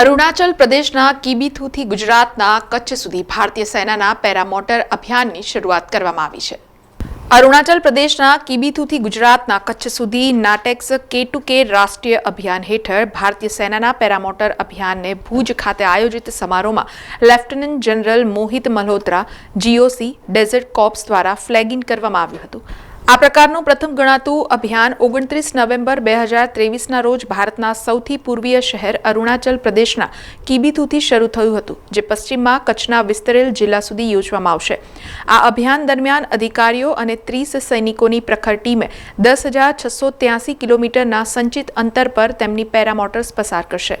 અરુણાચલ પ્રદેશના કિબીથુથી ગુજરાતના કચ્છ સુધી ભારતીય સેનાના પેરામોટર અભિયાનની શરૂઆત કરવામાં આવી છે. અરુણાચલ પ્રદેશના કિબીથુથી ગુજરાતના કચ્છ સુધી નાટેક્સ કે ટુ કે રાષ્ટ્રીય અભિયાન હેઠળ ભારતીય સેનાના પેરામોટર અભિયાનને ભુજ ખાતે આયોજિત સમારોહમાં lieutenant general Mohit Malhotra, GOC, desert corps દ્વારા ફ્લેગિંગ કરવામાં આવ્યું હતું. આ પ્રકારનું પ્રથમ ગણાતું અભિયાન ઓગણત્રીસ નવેમ્બર બે હજાર ત્રેવીસના રોજ ભારતના સૌથી પૂર્વીય શહેર અરુણાચલ પ્રદેશના કિબીથુથી શરૂ થયું હતું, જે પશ્ચિમમાં કચ્છના વિસ્તરેલ જિલ્લા સુધી યોજવામાં આવશે. આ અભિયાન દરમિયાન અધિકારીઓ અને ત્રીસ સૈનિકોની પ્રખર ટીમે દસ હજાર છસો ત્યાસી કિલોમીટરના સંચિત અંતર પર તેમની પેરામોટર્સ પસાર કરશે.